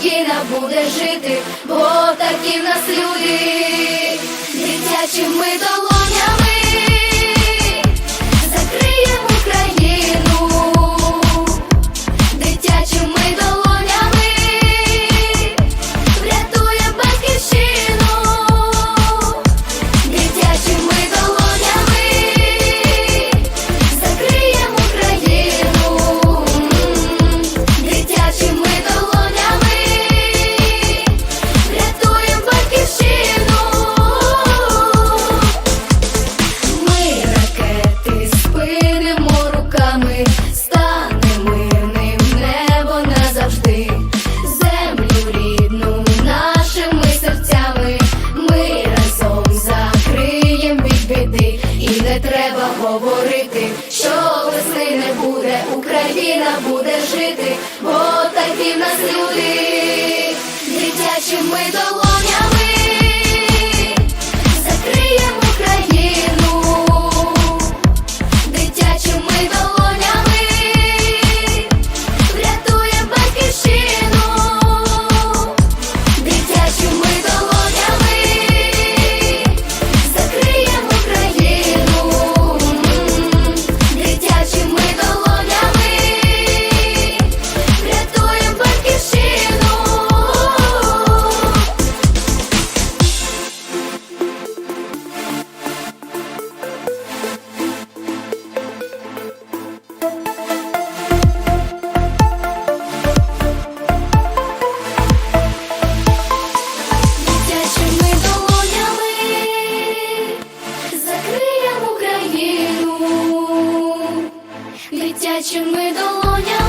Україна буде жити, бо такі в нас люди, дитячі ми до. the world Гарячими долоня.